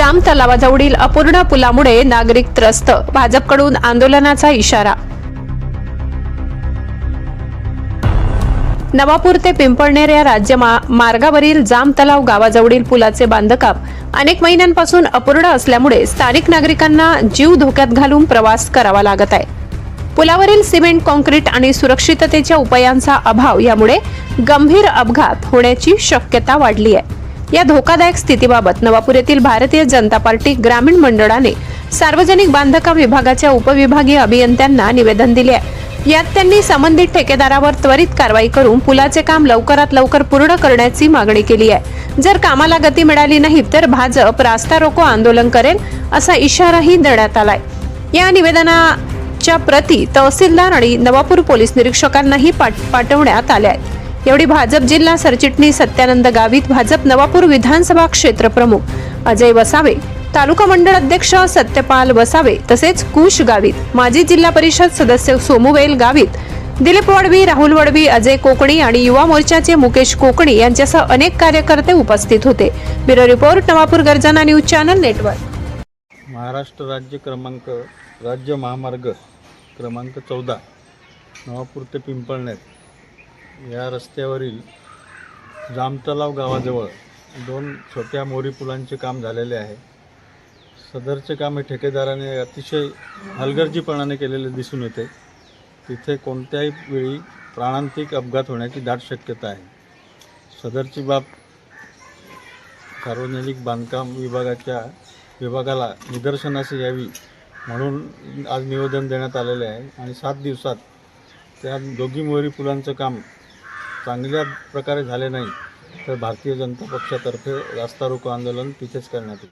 जाम तलावाजवळील अपूर्ण पुलामुळे नागरिक त्रस्त. भाजपकडून आंदोलनाचा इशारा. नवापूर ते पिंपळनेर या राज्य मार्गावरील जाम तलाव गावाजवळील पुलाचे बांधकाम अनेक महिन्यांपासून अपूर्ण असल्यामुळे स्थानिक नागरिकांना जीव धोक्यात घालून प्रवास करावा लागत आहे. पुलावरील सिमेंट कॉन्क्रीट आणि सुरक्षिततेच्या उपायांचा अभाव यामुळे गंभीर अपघात होण्याची शक्यता वाढली आहे. या धोकादायक स्थितीबाबत नवापूर येथील भारतीय जनता पार्टी ग्रामीण मंडळाने सार्वजनिक बांधकाम विभागाच्या उपविभागीय अभियंत्यांना निवेदन दिले आहे. यात त्यांनी संबंधित ठेकेदारावर त्वरित कारवाई करून पुलाचे काम लवकरात लवकर पूर्ण करण्याची मागणी केली आहे. जर कामाला गती मिळाली नाही तर भाजप रास्ता रोको आंदोलन करेल असा इशाराही देण्यात आलाय. या निवेदनाच्या प्रती तहसीलदार आणि नवापूर पोलीस निरीक्षकांनाही पाठवण्यात आल्या आहेत. एवढी भाजप जिल्हा सरचिटणीस सत्यानंद गावित भाजप नवापूर विधानसभा क्षेत्र प्रमुख अजय वसावे तालुका मंडळ अध्यक्ष सत्यपाल वसावे तसेच कुश गावित माजी जिल्हा परिषद सदस्य सोमुवेल गावित दिलीप वडवी राहुल वडवी अजय कोकणी आणि युवा मोर्चाचे मुकेश कोकणी यांच्यासह अनेक कार्यकर्ते उपस्थित होते. ब्युरो रिपोर्ट नवापूर गर्जना न्यूज चॅनल नेटवर्क. महाराष्ट्र राज्य क्रमांक राज्य महामार्ग क्रमांक चौदा नवापूर ते पिंपळनेर. या रस्त्यावरील जामतलाव गावाजवळ दोन छोट्या मोरी पुलांचे काम झालेले आहे. सदरचे काम हे ठेकेदाराने अतिशय हलगर्जीपणाने केलेले दिसून येते. तिथे कोणत्याही वेळी प्राणांतिक अपघात होण्याची दाट शक्यता आहे. सदरची बाब सार्वजनिक बांधकाम विभागाच्या विभागाला निदर्शनास यावी म्हणून आज निवेदन देण्यात आलेले आहे आणि सात दिवसात त्या दोघी मोहरी पुलांचं काम चांगल्या प्रकारे झाले नाही तर भारतीय जनता पक्षातर्फे रास्ता रोको आंदोलन तिथेच करण्यात येईल.